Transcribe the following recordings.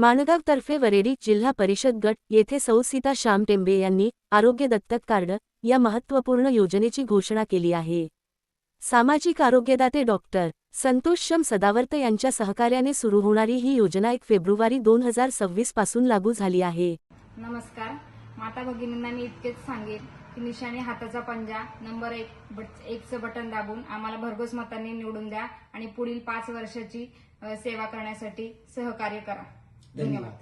माणगावतर्फे वरेडी जिल्हा परिषद गट येथे सौसीता श्याम टेंबे यांनी आरोग्य दत्तक कार्ड या महत्त्वपूर्ण योजनेची घोषणा केली आहे. सामाजिक आरोग्यदाते डॉक्टर संतोष शम सदावर्त यांच्या सहकार्याने सुरू होणारी ही योजना एक फेब्रुवारी दोन हजार सव्वीसपासून लागू झाली आहे. नमस्कार. माता भगिनींना मी इतकेच सांगेन की निशाने हाताचा पंजा नंबर एक एकचं बटन दाबून आम्हाला भरघोस मतांनी निवडून द्या आणि पुढील पाच वर्षाची सेवा करण्यासाठी सहकार्य करा. धन्यवाद.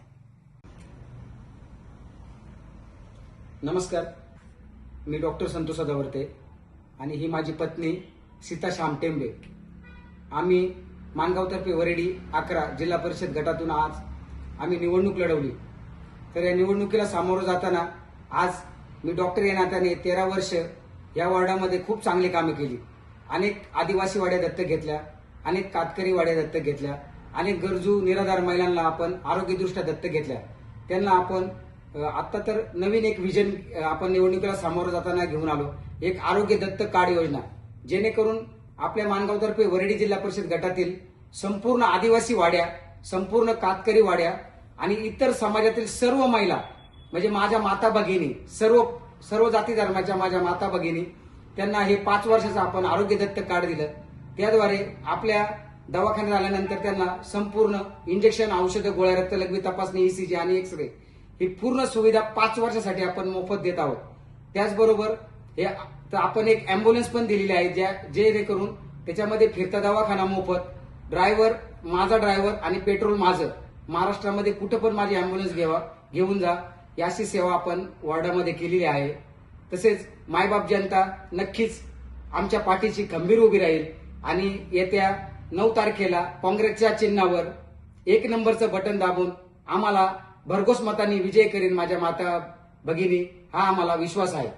नमस्कार. मी डॉक्टर संतोष सदावर्ते आणि ही माझी पत्नी सीता श्याम टेंबे. आम्ही मानगावतर्फे वरेडी अकरा जिल्हा परिषद गटातून आज आम्ही निवडणूक लढवली. तर या निवडणुकीला सामोरं जाताना आज मी डॉक्टर या नात्याने तेरा वर्ष या वॉर्डामध्ये खूप चांगली कामे केली. अनेक आदिवासी वाड्या दत्तक घेतल्या अनेक कातकरी वाड्या दत्तक घेतल्या. अनेक गरजू निराधार महिलांना आपण आरोग्यदृष्ट्या दत्तक घेतल्या. त्यांना आपण आता तर नवीन एक विजन आपण निवडणुकीला सामोरं जाताना घेऊन आलो. एक आरोग्य दत्तक कार्ड योजना. जेणेकरून आपल्या मानगावतर्फे वरडी जिल्हा परिषद गटातील संपूर्ण आदिवासी वाड्या संपूर्ण कातकरी वाड्या आणि इतर समाजातील सर्व महिला म्हणजे माझ्या माता भगिनी सर्व सर्व जाती धर्माच्या माझ्या माता भगिनी त्यांना हे पाच वर्षाचं आपण आरोग्य दत्तक कार्ड दिलं. त्याद्वारे आपल्या दवाखान्यात आल्यानंतर त्यांना संपूर्ण इंजेक्शन औषधं गोळ्या रक्तलघवी तपासणी ईसीजी आणि एक्स रे ही पूर्ण सुविधा पाच वर्षासाठी आपण मोफत देत आहोत. त्याचबरोबर हे तर आपण एक अँब्युलन्स पण दिलेली आहे ज्या जेणेकरून त्याच्यामध्ये फिरता दवाखाना मोफत ड्रायव्हर माझा ड्रायव्हर आणि पेट्रोल माझं महाराष्ट्रामध्ये कुठं पण माझी अँब्युलन्स घ्यावा घेऊन जा याची सेवा आपण वॉर्डामध्ये केलेली आहे. तसेच मायबाप जनता नक्कीच आमच्या पाठीची खंबीर उभी राहील आणि येत्या नऊ तारखेला काँग्रेसच्या चिन्हावर एक नंबरचं बटन दाबून आम्हाला भरघोस मतांनी विजय करीन माझ्या माता भगिनी हा आम्हाला विश्वास आहे.